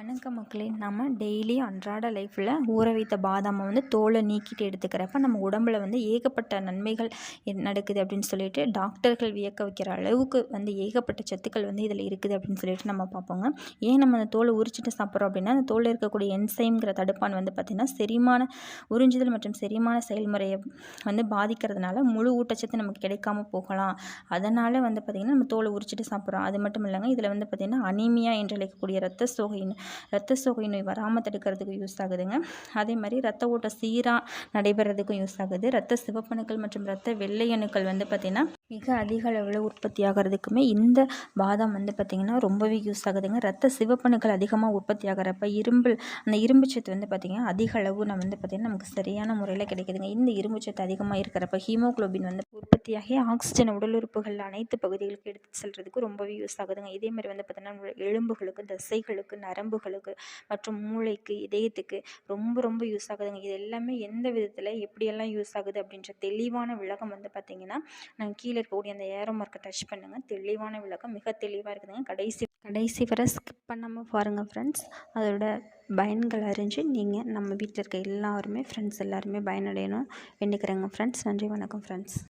வணக்கம் மக்களே. நம்ம டெய்லி அன்றாட லைஃப்பில் ஊற வைத்த பாதாமை வந்து தோலை நீக்கிட்டு எடுத்துக்கிறப்ப நம்ம உடம்புல வந்து ஏகப்பட்ட நன்மைகள் நடக்குது அப்படின்னு சொல்லிட்டு டாக்டர்கள் வியக்க வைக்கிற அளவுக்கு வந்து ஏகப்பட்ட சத்துக்கள் வந்து இதில் இருக்குது அப்படின்னு சொல்லிட்டு நம்ம பார்ப்போங்க. ஏன் நம்ம அந்த தோலை உரிச்சிட்டு சாப்பிட்றோம் அப்படின்னா அந்த தோலில் இருக்கக்கூடிய என்சைம்ங்கிற தடுப்பான் வந்து பார்த்திங்கன்னா செரிமான உறிஞ்சுதல் மற்றும் செரிமான செயல்முறையை வந்து பாதிக்கிறதுனால முழு ஊட்டச்சத்து நமக்கு கிடைக்காம போகலாம். அதனால் வந்து பார்த்திங்கன்னா நம்ம தோலை உரிச்சிட்டு சாப்பிட்றோம். அது மட்டும் இல்லைங்க இதில் வந்து பார்த்திங்கன்னா அனீமியா என்று அழைக்கக்கூடிய ரத்த சோகையின் ரத்த சோகை நோய் வராமல் தடுக்கிறதுக்கு யூஸ் ஆகுதுங்க. அதே மாதிரி ரத்த ஓட்டம் சீராக நடைபெறதுக்கும் யூஸ் ஆகுது. ரத்த சிவப்பணுக்கள் மற்றும் ரத்த வெள்ளை அணுக்கள் வந்து பார்த்திங்கன்னா மிக அதிக அளவில் உற்பத்தி ஆகிறதுக்குமே இந்த பாதாம் வந்து பார்த்திங்கன்னா ரொம்பவே யூஸ் ஆகுதுங்க. ரத்த சிவப்பணுக்கள் அதிகமாக உற்பத்தி ஆகிறப்ப இரும்பு அந்த இரும்பு சத்து வந்து பார்த்திங்கன்னா அதிக அளவு நம்ம வந்து பார்த்திங்கன்னா நமக்கு சரியான முறையில் கிடைக்குதுங்க. இந்த இரும்பு சத்து அதிகமாக இருக்கிறப்ப ஹீமோக்ளோபின் வந்து உற்பத்தியாகி ஆக்சிஜன் உடல் உறுப்புகள் அனைத்து பகுதிகளுக்கு எடுத்து செல்கிறதுக்கு ரொம்பவே யூஸ் ஆகுதுங்க. இதே மாதிரி வந்து பார்த்திங்கன்னா எலும்புகளுக்கு தசைகளுக்கு நரம்புகளுக்கு மற்றும் மூளைக்கு இதயத்துக்கு ரொம்ப ரொம்ப யூஸ் ஆகுதுங்க. இது எல்லாமே எந்த விதத்தில் எப்படியெல்லாம் யூஸ் ஆகுது அப்படின்ற தெளிவான விளக்கம் வந்து பார்த்திங்கன்னா நான் கீழே இருக்கக்கூடிய அந்த ஏரோ மார்க்கை டச் பண்ணுங்கள் தெளிவான விளக்கம் மிக தெளிவாக இருக்குதுங்க. கடைசி கடைசி வரை ஸ்கிப் பண்ணாமல் பாருங்கள் ஃப்ரெண்ட்ஸ் அதோட பயன்கள் அறிஞ்சு நீங்கள் நம்ம வீட்டில் இருக்க எல்லாருமே ஃப்ரெண்ட்ஸ் எல்லாருமே பயனடையணும். வேண்டிக்கிறேங்க ஃப்ரெண்ட்ஸ் நன்றி வணக்கம் ஃப்ரெண்ட்ஸ்